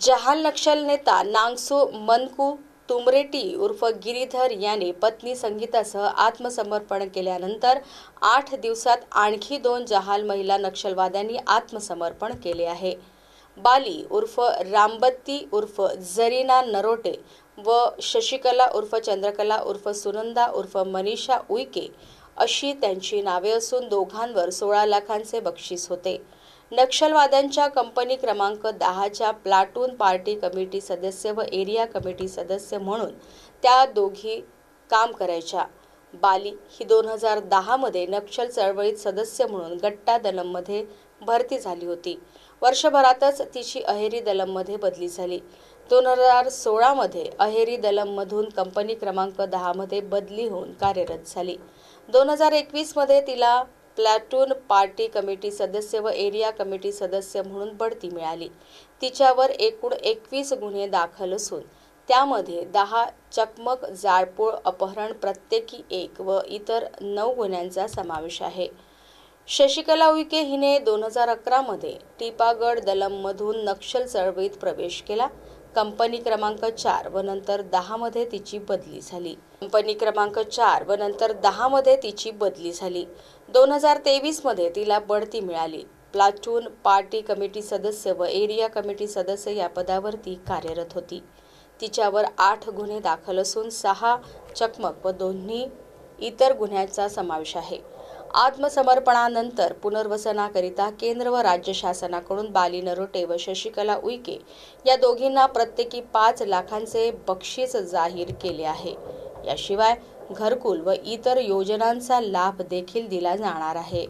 जहाल नक्षल नेता नांगसो मनकू तुमरेटी उर्फ गिरीधर याने पत्नी संगीतासह आत्मसमर्पण केल्यानंतर आठ दिवसात आणखी दोन जहाल महिला नक्षलवाद्यांनी आत्मसमर्पण केले आहे. बाली उर्फ रामबत्ती उर्फ जरीना नरोटे व शशिकला उर्फ चंद्रकला उर्फ सुनंदा उर्फ मनीषा उईके अशी त्यांची नावे असून दोघांवर सोळा लाखांचे बक्षीस होते. नक्षलवाद्यांच्या कंपनी क्रमांक दहाच्या प्लाटून पार्टी कमिटी सदस्य व एरिया कमिटी सदस्य म्हणून त्या दोघी काम करायच्या. बाली ही दोन हजार दहामध्ये नक्षल चळवळीत सदस्य म्हणून गट्टा दलममध्ये भरती झाली होती. वर्षभरातच तिची अहेरी दलममध्ये बदली झाली. दोन हजार सोळामध्ये अहेरी दलममधून कंपनी क्रमांक दहामध्ये बदली होऊन कार्यरत झाली. दोन हजार एकवीसमध्ये तिला प्लॅटून पार्टी कमिटी सदस्य व एरिया कमिटी सदस्य म्हणून बढती मिळाली. तिच्यावर एकूण एकवीस गुन्हे दाखल असून त्यामध्ये दहा चकमक जाळपोळ अपहरण प्रत्येकी एक व इतर नऊ गुन्ह्यांचा समावेश आहे. शशिकला उईके हिने दोन हजार अकरामध्ये टिपागड दलममधून नक्षल चळवळीत प्रवेश केला. कंपनी क्रमांक चार व नंतर दहामध्ये तिची बदली झाली. कंपनी क्रमांक चार व नंतर दहामध्ये तिची बदली झाली. दोन हजार तेवीसमध्ये तिला बढती मिळाली. प्लाटून पार्टी कमिटी सदस्य व एरिया कमिटी सदस्य या पदावर ती कार्यरत होती. तिच्यावर आठ गुन्हे दाखल असून सहा चकमक व दोन्ही इतर गुन्ह्यांचा समावेश आहे. आत्मसमर्पणानंतर पुनर्वसनाकरिता केंद्र व राज्य शासनाकडून बाली नरोटे व शशिकला उईके या दोघींना प्रत्येकी पाच लाखांचे बक्षीस जाहीर केले आहे. याशिवाय घरकुल व इतर योजनांचा लाभ देखील दिला जाणार आहे.